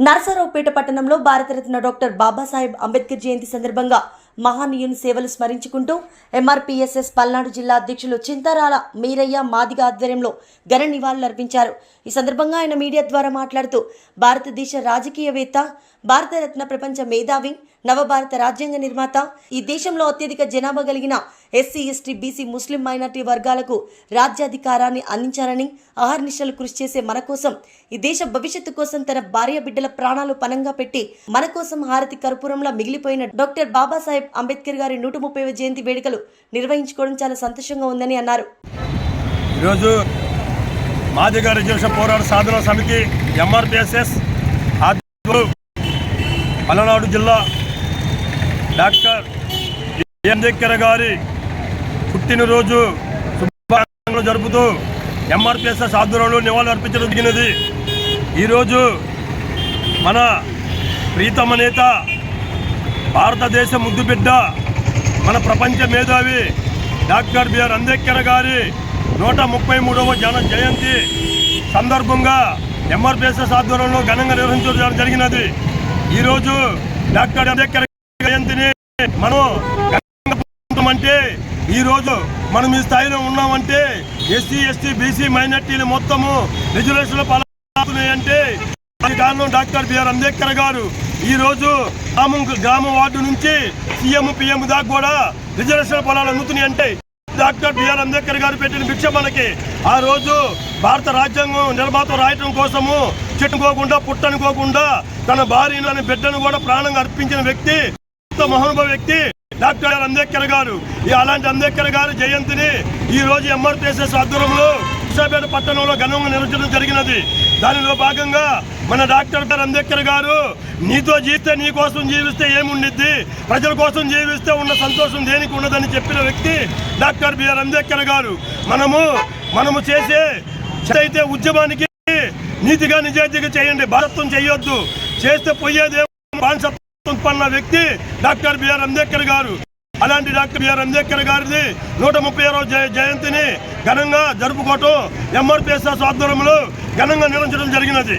నర్సరావుపేట పట్టణంలో భారతరత్న డాక్టర్ బాబాసాహెబ్ అంబేద్కర్ జయంతి సందర్భంగా మహానీయుని సేవలు స్మరించుకుంటూ ఎంఆర్పీఎస్ఎస్ పల్నాడు జిల్లా అధ్యక్షులు చింతారాల మీరయ్య మాదిగ ఆధ్వర్యంలో ఘన నివాళులర్పించారు ఈ సందర్భంగా ఆయన మీడియా ద్వారా మాట్లాడుతూ భారతదేశ రాజకీయవేత్త భారతరత్న ప్రపంచ మేధావి నవభారత రాజ్యాంగ నిర్మాత ఈ దేశంలో అత్యధిక జనాభా కలిగిన SC ST BC Muslim minority వర్గాలకు రాజ్యాధికారాన్ని అందించాలని అహర్నిశలు కృషి చేసే మన కోసం ఈ దేశ భవిష్యత్తు కోసం తన భార్య బిడ్డల ప్రాణాలు పనంగా పెట్టి మన కోసం హారతి కర్పూరంలా మిగిలిపోయిన డాక్టర్ బాబాసాహెబ్ అంబేద్కర్ గారి నూట ముప్పై జయంతి వేడుకలు నిర్వహించుకోవడం చాలా సంతోషంగా ఉందని అన్నారు. ఈరోజు మాదిగ రిజర్వేషన్ పోరాట సాధన సమితి ఎంఆర్పిఎస్ఎస్ పలనాడు జిల్లా డాక్టర్ అంబేద్కర్ గారి పుట్టినరోజు శుభాకాంక్షలు జరుపుతూ ఎంఆర్పిఎస్ఎస్ ఆధ్వర్యంలో నివాళులు అర్పించడం జరిగినది. ఈరోజు మన ప్రీతమ నేత భారతదేశ ముద్దుబిడ్డ మన ప్రపంచ మేధావి డాక్టర్ బిఆర్ అంబేద్కర్ గారి నూట ముప్పై మూడవ జన జయంతి సందర్భంగా ఎంఆర్పిఎస్ఎస్ ఆధ్వర్యంలో ఘనంగా నిర్వహించడం జరిగినది. ఈరోజు డాక్టర్ అంబేద్కర్ జయంతిని మనం ఘనంగా అంటే ఈరోజు మనం ఈ స్థాయిలో ఉన్నామంటే ఎస్సీ ఎస్టీ బీసీ మైనార్టీలు మొత్తము రిజర్వేషన్లు అంటే అంటే కారణం డాక్టర్ బిఆర్ అంబేద్కర్ గారు. ఈ రోజు గ్రామం గ్రామ వార్డు నుంచి సీఎం పిఎం దాకా కూడా రిజర్వేషన్ పొలాలు అందుతున్నాయి అంటే డాక్టర్ బిఆర్ అంబేద్కర్ గారు పెట్టిన భిక్ష మనకి ఆ రోజు భారత రాజ్యాంగం నిర్మాత రాయటం కోసము చెట్టుకోకుండా పుట్టనుకోకుండా తన భార్యను తన బిడ్డను కూడా ప్రాణంగా అర్పించిన వ్యక్తి మహానుభావ వ్యక్తి డాక్టర్ అంబేద్కర్ గారు. అలాంటి అంబేద్కర్ గారు జయంతిని ఈ రోజు ఎంఆర్పిఎస్ఎస్ ఆధ్వర్యంలో నర్సాపేట పట్టణంలో ఘనంగా నిర్వహించడం జరిగినది. దానిలో భాగంగా మన డాక్టర్ బిఆర్ అంబేద్కర్ గారు నీతో జీవిస్తే నీ కోసం జీవిస్తే ఏముండిద్ది? ప్రజల కోసం జీవిస్తే ఉన్న సంతోషం దేనికి ఉండదని చెప్పిన వ్యక్తి డాక్టర్ బిఆర్ అంబేద్కర్ గారు. మనము మనము చేసే అయితే ఉద్యమానికి నీతిగా నిజాయితీగా చేయండి. భారత్వం చేయొద్దు. చేస్తే పోయేదే బానిసత్వం ఉత్పన్న వ్యక్తి డాక్టర్ బిఆర్ అంబేద్కర్ గారు. అలాంటి డాక్టర్ బిఆర్ అంబేద్కర్ గారిది నూట ముప్పై ఆరో జయంతిని ఘనంగా జరుపుకోవటం ఎంఆర్పిఎస్ఎస్ ఆధ్వర్యంలో ఘనంగా నిర్వహించడం జరిగినది.